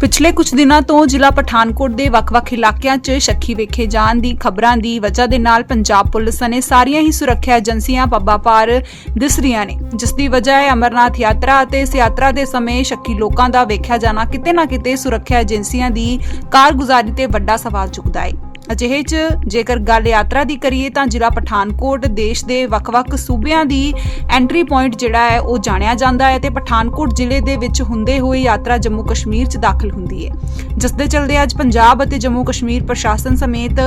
ਪਿਛਲੇ ਕੁਝ ਦਿਨਾਂ ਤੋਂ ਜ਼ਿਲ੍ਹਾ ਪਠਾਨਕੋਟ ਦੇ ਵੱਖ-ਵੱਖ ਇਲਾਕਿਆਂ 'ਚ ਸ਼ੱਕੀ ਵੇਖੇ ਜਾਣ ਦੀ ਖਬਰਾਂ ਦੀ ਵਜ੍ਹਾ ਦੇ ਨਾਲ ਪੰਜਾਬ ਪੁਲਿਸ ਨੇ ਸਾਰੀਆਂ ਹੀ ਸੁਰੱਖਿਆ ਏਜੰਸੀਆਂ ਪੱਬਾਂ ਪਾਰ ਦਿਸ ਰਹੀਆਂ ਨੇ, ਜਿਸ ਦੀ ਵਜ੍ਹਾ ਹੈ ਅਮਰਨਾਥ ਯਾਤਰਾ ਅਤੇ ਇਸ ਯਾਤਰਾ ਦੇ ਸਮੇਂ ਸ਼ੱਕੀ ਲੋਕਾਂ ਦਾ ਵੇਖਿਆ ਜਾਣਾ ਕਿਤੇ ਨਾ ਕਿਤੇ ਸੁਰੱਖਿਆ ਏਜੰਸੀਆਂ ਦੀ ਕਾਰਗੁਜ਼ਾਰੀ ਤੇ ਵੱਡਾ ਸਵਾਲ ਚੁੱਕਦਾ ਹੈ। ਅਜਿਹੇ 'ਚ ਜੇਕਰ ਗੱਲ ਯਾਤਰਾ ਦੀ ਕਰੀਏ ਤਾਂ ਜ਼ਿਲ੍ਹਾ ਪਠਾਨਕੋਟ ਦੇਸ਼ ਦੇ ਵੱਖ-ਵੱਖ ਸੂਬਿਆਂ ਦੀ ਐਂਟਰੀ ਪੁਆਇੰਟ ਜਿਹੜਾ ਹੈ ਉਹ ਜਾਣਿਆ ਜਾਂਦਾ ਹੈ ਤੇ ਪਠਾਨਕੋਟ ਜ਼ਿਲ੍ਹੇ ਦੇ ਵਿੱਚ ਹੁੰਦੇ ਹੋਏ ਯਾਤਰਾ ਜੰਮੂ ਕਸ਼ਮੀਰ 'ਚ ਦਾਖਲ ਹੁੰਦੀ ਹੈ। ਜਿਸ ਦੇ ਚਲਦੇ ਅੱਜ ਪੰਜਾਬ ਅਤੇ ਜੰਮੂ ਕਸ਼ਮੀਰ ਪ੍ਰਸ਼ਾਸਨ ਸਮੇਤ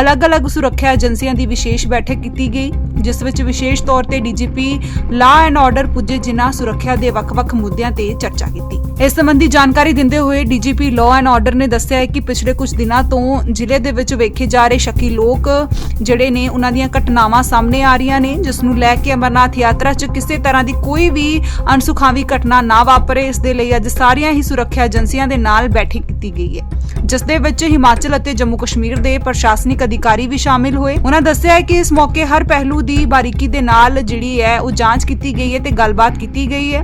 ਅਲੱਗ-ਅਲੱਗ ਸੁਰੱਖਿਆ ਏਜੰਸੀਆਂ ਦੀ ਵਿਸ਼ੇਸ਼ ਬੈਠਕ ਕੀਤੀ ਗਈ। ਜਿਸ ਵਿੱਚ ਵਿਸ਼ੇਸ਼ ਤੌਰ ਤੇ ਡੀਜੀਪੀ ਲਾ ਐਂਡ ਆਰਡਰ ਪੁੱਜੇ ਜਿਨ੍ਹਾਂ ਸੁਰੱਖਿਆ ਦੇ ਵੱਖ-ਵੱਖ ਮੁੱਦਿਆਂ ਤੇ ਚਰਚਾ ਕੀਤੀ। ਇਸ ਸੰਬੰਧੀ ਜਾਣਕਾਰੀ ਦਿੰਦੇ ਹੋਏ ਡੀਜੀਪੀ ਲਾਅ ਐਂਡ ਆਰਡਰ ਨੇ ਦੱਸਿਆ ਹੈ ਕਿ ਪਿਛਲੇ ਕੁਝ ਦਿਨਾਂ ਤੋਂ ਜ਼ਿਲ੍ਹੇ ਦੇ ਵਿੱਚ ਵੇਖੇ ਜਾ ਰਹੇ ਸ਼ੱਕੀ ਲੋਕ ਜਿਹੜੇ ਨੇ ਉਹਨਾਂ ਦੀਆਂ ਘਟਨਾਵਾਂ ਸਾਹਮਣੇ ਆ ਰਹੀਆਂ ਨੇ, ਜਿਸ ਨੂੰ ਲੈ ਕੇ ਅਮਰਨਾਥ ਯਾਤਰਾ 'ਚ ਕਿਸੇ ਤਰ੍ਹਾਂ ਦੀ ਕੋਈ ਵੀ ਅਣਸੁਖਾਵੀ ਘਟਨਾ ਨਾ ਵਾਪਰੇ, ਇਸ ਦੇ ਲਈ ਅੱਜ ਸਾਰੀਆਂ ਹੀ ਸੁਰੱਖਿਆ ਏਜੰਸੀਆਂ ਦੇ ਨਾਲ ਬੈਠਕ ਕੀਤੀ ਗਈ ਹੈ। ਜਿਸ ਦੇ ਵਿੱਚ ਹਿਮਾਚਲ ਅਤੇ ਜੰਮੂ ਕਸ਼ਮੀਰ ਦੇ ਪ੍ਰਸ਼ਾਸਨਿਕ ਅਧਿਕਾਰੀ ਵੀ ਸ਼ਾਮਿਲ ਹੋਏ। ਉਹਨਾਂ ਦੱਸਿਆ ਹੈ ਕਿ ਇਸ ਮੌਕੇ ਹਰ ਪਹਿਲੂ ਦੀ ਬਾਰੀਕੀ ਦੇ ਨਾਲ ਜਿਹੜੀ ਹੈ ਉਹ ਜਾਂਚ ਕੀਤੀ ਗਈ ਹੈ ਤੇ ਗੱਲਬਾਤ ਕੀਤੀ ਗਈ ਹੈ।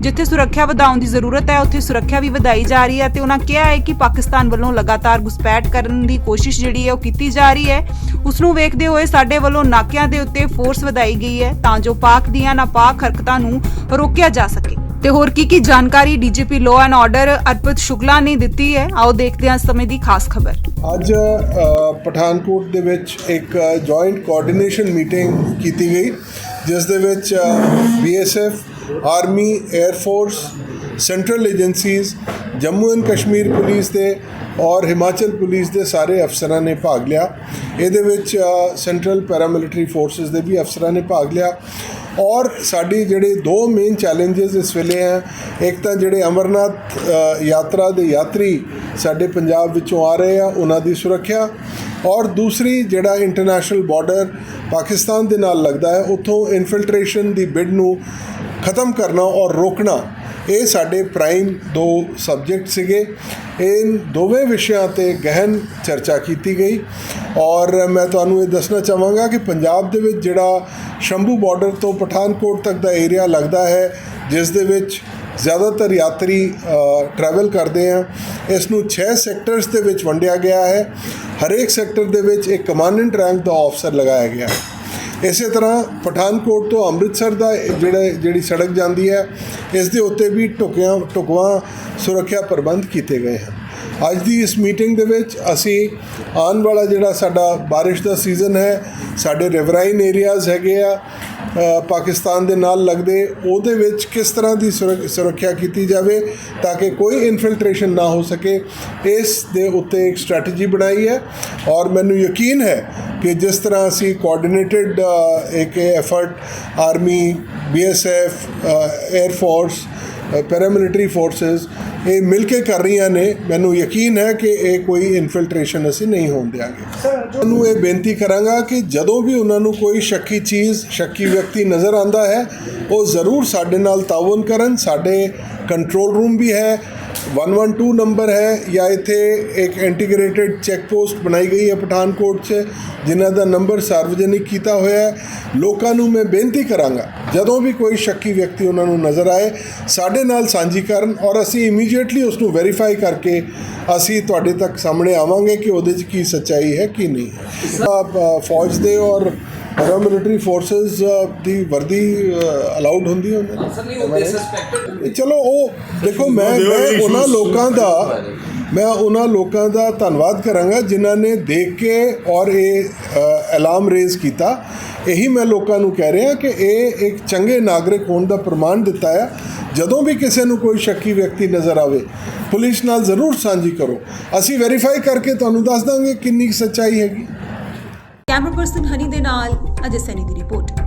ਜਿੱਥੇ ਸੁਰੱਖਿਆ ਵਧਾਉਣ ਦੀ ਜ਼ਰੂਰਤ ਹੈ, ਉੱਥੇ ਸੁਰੱਖਿਆ ਵੀ ਵਧਾਈ ਜਾ ਰਹੀ ਹੈ ਤੇ ਉਹਨਾਂ ਕਿਹਾ ਹੈ ਕਿ ਪਾਕਿਸਤਾਨ ਵੱਲੋਂ ਲਗਾਤਾਰ ਘੁਸਪੈਠ ਕਰਨ ਦੀ ਕੋਸ਼ਿਸ਼ ਜਿਹੜੀ ਹੈ ਉਹ ਕੀਤੀ ਜਾ ਰਹੀ ਹੈ। ਉਸ ਨੂੰ ਵੇਖਦੇ ਹੋਏ ਸਾਡੇ ਵੱਲੋਂ ਨਾਕਿਆਂ ਦੇ ਉੱਤੇ ਫੋਰਸ ਵਧਾਈ ਗਈ ਹੈ ਤਾਂ ਜੋ ਪਾਕ ਦੀਆਂ ਨਾਪਾਕ ਹਰਕਤਾਂ ਨੂੰ ਰੋਕਿਆ ਜਾ ਸਕੇ। ਤੇ ਹੋਰ ਕੀ ਕੀ ਜਾਣਕਾਰੀ DGP law and order Arpit Shukla ਨੇ ਦਿੱਤੀ ਹੈ? ਆਓ ਦੇਖਦੇ ਹਾਂ ਇਸ ਸਮੇਂ ਦੀ ਖਾਸ ਖਬਰ। ਅੱਜ ਪਠਾਨਕੋਟ ਦੇ ਵਿੱਚ ਇੱਕ ਜੁਆਇੰਟ ਕੋਆਰਡੀਨੇਸ਼ਨ ਮੀਟਿੰਗ ਕੀਤੀ ਗਈ, ਜਿਸ ਦੇ ਵਿੱਚ BSF army air force central agencies Jammu and Kashmir police ਦੇ ਔਰ ਹਿਮਾਚਲ ਪੁਲਿਸ ਦੇ ਸਾਰੇ ਅਫਸਰਾਂ ਨੇ ਭਾਗ ਲਿਆ। ਇਹਦੇ ਵਿੱਚ ਸੈਂਟਰਲ ਪੈਰਾਮਿਲਟਰੀ ਫੋਰਸਸ ਦੇ ਵੀ ਅਫਸਰਾਂ ਨੇ ਭਾਗ ਲਿਆ। ਔਰ ਸਾਡੀ ਜਿਹੜੇ ਦੋ ਮੇਨ ਚੈਲੰਜਸ ਇਸ ਵੇਲੇ ਹੈ, ਇੱਕ ਤਾਂ ਜਿਹੜੇ ਅਮਰਨਾਥ ਯਾਤਰਾ ਦੇ ਯਾਤਰੀ ਸਾਡੇ ਪੰਜਾਬ ਵਿੱਚੋਂ ਆ ਰਹੇ ਆ, ਉਹਨਾਂ ਦੀ ਸੁਰੱਖਿਆ ਔਰ ਦੂਸਰੀ ਜਿਹੜਾ ਇੰਟਰਨੈਸ਼ਨਲ ਬਾਰਡਰ ਪਾਕਿਸਤਾਨ ਦੇ ਨਾਲ ਲੱਗਦਾ ਹੈ, ਉੱਥੋਂ ਇਨਫਿਲਟ੍ਰੇਸ਼ਨ ਦੀ ਬਿਡ ਨੂੰ ਖਤਮ ਕਰਨਾ ਔਰ ਰੋਕਣਾ ਇਹ ਸਾਡੇ ਪ੍ਰਾਈਮ ਦੋ ਸਬਜੈਕਟ ਸੀਗੇ। ਇਹ ਦੋਵੇਂ ਵਿਸ਼ਿਆਂ ਤੇ ਗਹਿਨ ਚਰਚਾ ਕੀਤੀ ਗਈ। ਔਰ ਮੈਂ ਤੁਹਾਨੂੰ ਇਹ ਦੱਸਣਾ ਚਾਹਾਂਗਾ ਕਿ ਪੰਜਾਬ ਦੇ ਵਿੱਚ ਜਿਹੜਾ ਸ਼ੰਭੂ ਬਾਰਡਰ ਤੋਂ ਪਠਾਨਕੋਟ ਤੱਕ ਦਾ ਏਰੀਆ ਲੱਗਦਾ ਹੈ, ਜਿਸ ਦੇ ਵਿੱਚ ਜ਼ਿਆਦਾਤਰ ਯਾਤਰੀ ਟਰੈਵਲ ਕਰਦੇ ਆ। ਇਸ ਨੂੰ 6 ਸੈਕਟਰਸ ਦੇ ਵਿੱਚ ਵੰਡਿਆ ਗਿਆ ਹੈ। ਹਰੇਕ ਸੈਕਟਰ ਦੇ ਵਿੱਚ ਇੱਕ ਕਮਾਂਡੈਂਟ ਰੈਂਕ ਦਾ ਅਫਸਰ ਲਗਾਇਆ ਗਿਆ ਹੈ। ਇਸੇ ਤਰ੍ਹਾਂ ਪਠਾਨਕੋਟ ਤੋਂ ਅੰਮ੍ਰਿਤਸਰ ਦਾ ਜਿਹੜਾ ਜਿਹੜੀ ਸੜਕ ਜਾਂਦੀ ਹੈ, ਇਸ ਦੇ ਉੱਤੇ ਵੀ ਟੁਕਿਆਂ ਟੁਕਵਾਂ ਸੁਰੱਖਿਆ ਪ੍ਰਬੰਧ ਕੀਤੇ ਗਏ ਹਨ। ਅੱਜ ਦੀ ਇਸ ਮੀਟਿੰਗ ਦੇ ਵਿੱਚ ਅਸੀਂ ਆਉਣ ਵਾਲਾ ਜਿਹੜਾ ਸਾਡਾ ਬਾਰਿਸ਼ ਦਾ ਸੀਜ਼ਨ ਹੈ, ਸਾਡੇ ਰਿਵਰਾਈਨ ਏਰੀਆਜ਼ ਹੈਗੇ ਆ ਪਾਕਿਸਤਾਨ ਦੇ ਨਾਲ ਲੱਗਦੇ, ਉਹਦੇ ਵਿੱਚ ਕਿਸ ਤਰ੍ਹਾਂ ਦੀ ਸੁਰੱਖ- ਸੁਰੱਖਿਆ ਕੀਤੀ ਜਾਵੇ ਤਾਂ ਕਿ ਕੋਈ ਇਨਫਿਲਟ੍ਰੇਸ਼ਨ ਨਾ ਹੋ ਸਕੇ, ਇਸ ਦੇ ਉੱਤੇ ਇੱਕ ਸਟ੍ਰੈਟਜੀ ਬਣਾਈ ਹੈ ਔਰ ਮੈਨੂੰ ਯਕੀਨ ਹੈ ਕਿ ਜਿਸ ਤਰ੍ਹਾਂ ਅਸੀਂ ਕੋਆਰਡੀਨੇਟਡ ਇੱਕ effort army BSF air force paramilitary forces ਇਹ ਮਿਲ ਕੇ ਕਰ ਰਹੀਆਂ ਨੇ, ਮੈਨੂੰ ਯਕੀਨ ਹੈ ਕਿ ਇਹ ਕੋਈ ਇਨਫਿਲਟ੍ਰੇਸ਼ਨ ਅਸੀਂ ਨਹੀਂ ਹੋਣ ਦਿਆਂਗੇ। ਤੁਹਾਨੂੰ ਇਹ ਬੇਨਤੀ ਕਰਾਂਗਾ ਕਿ ਜਦੋਂ ਵੀ ਉਹਨਾਂ ਨੂੰ ਕੋਈ ਸ਼ੱਕੀ ਚੀਜ਼, ਸ਼ੱਕੀ ਵਿਅਕਤੀ ਨਜ਼ਰ ਆਂਦਾ ਹੈ, ਉਹ ਜ਼ਰੂਰ ਸਾਡੇ ਨਾਲ ਤਾਵਨ ਕਰਨ। ਸਾਡੇ ਕੰਟਰੋਲ ਰੂਮ ਵੀ ਹੈ 112 ਨੰਬਰ ਹੈ, ਜਾਂ ਇੱਥੇ ਇੱਕ ਇੰਟੀਗ੍ਰੇਟਿਡ ਚੈੱਕ ਪੋਸਟ ਬਣਾਈ ਗਈ ਹੈ ਪਠਾਨਕੋਟ 'ਚ, ਜਿਨ੍ਹਾਂ ਦਾ ਨੰਬਰ ਸਾਰਵਜਨਿਕ ਕੀਤਾ ਹੋਇਆ ਹੈ। ਲੋਕਾਂ ਨੂੰ ਮੈਂ ਬੇਨਤੀ ਕਰਾਂਗਾ ਜਦੋਂ ਵੀ ਕੋਈ ਸ਼ੱਕੀ ਵਿਅਕਤੀ ਉਹਨਾਂ ਨੂੰ ਨਜ਼ਰ ਆਏ ਸਾਡੇ ਨਾਲ ਸਾਂਝੀ ਕਰਨ ਔਰ ਅਸੀਂ ਇਮੀਡੀਏਟਲੀ ਉਸ ਨੂੰ ਵੈਰੀਫਾਈ ਕਰਕੇ ਅਸੀਂ ਤੁਹਾਡੇ ਤੱਕ ਸਾਹਮਣੇ ਆਵਾਂਗੇ ਕਿ ਉਹਦੇ 'ਚ ਕੀ ਸੱਚਾਈ ਹੈ ਕੀ ਨਹੀਂ ਹੈ। ਫੌਜ ਦੇ ਔਰ ਪੈਰਾਮਿਲਟਰੀ ਫੋਰਸਸ ਦੀ ਵਰਦੀ ਅਲਾਉਡ ਹੁੰਦੀ ਹੈ ਉਹਨਾਂ ਚਲੋ ਉਹ ਦੇਖੋ ਮੈਂ ਮੈਂ ਉਹਨਾਂ ਲੋਕਾਂ ਦਾ ਮੈਂ ਉਹਨਾਂ ਲੋਕਾਂ ਦਾ ਧੰਨਵਾਦ ਕਰਾਂਗਾ ਜਿਨ੍ਹਾਂ ਨੇ ਦੇਖ ਕੇ ਔਰ ਇਹ ਅਲਾਰਮ ਰੇਜ਼ ਕੀਤਾ। ਇਹੀ ਮੈਂ ਲੋਕਾਂ ਨੂੰ ਕਹਿ ਰਿਹਾ ਕਿ ਇਹ ਇੱਕ ਚੰਗੇ ਨਾਗਰਿਕ ਹੋਣ ਦਾ ਪ੍ਰਮਾਣ ਦਿੱਤਾ ਹੈ। ਜਦੋਂ ਵੀ ਕਿਸੇ ਨੂੰ ਕੋਈ ਸ਼ੱਕੀ ਵਿਅਕਤੀ ਨਜ਼ਰ ਆਵੇ, ਪੁਲਿਸ ਨਾਲ ਜ਼ਰੂਰ ਸਾਂਝੀ ਕਰੋ। ਅਸੀਂ ਵੈਰੀਫਾਈ ਕਰਕੇ ਤੁਹਾਨੂੰ ਦੱਸ ਦਾਂਗੇ ਕਿੰਨੀ ਕੁ ਸੱਚਾਈ ਹੈਗੀ। ਕੈਮਰਾ ਪਰਸਨ ਹਨੀ ਦੇ ਨਾਲ, ਅਜੇ ਸੈਨੀ ਦੀ ਰਿਪੋਰਟ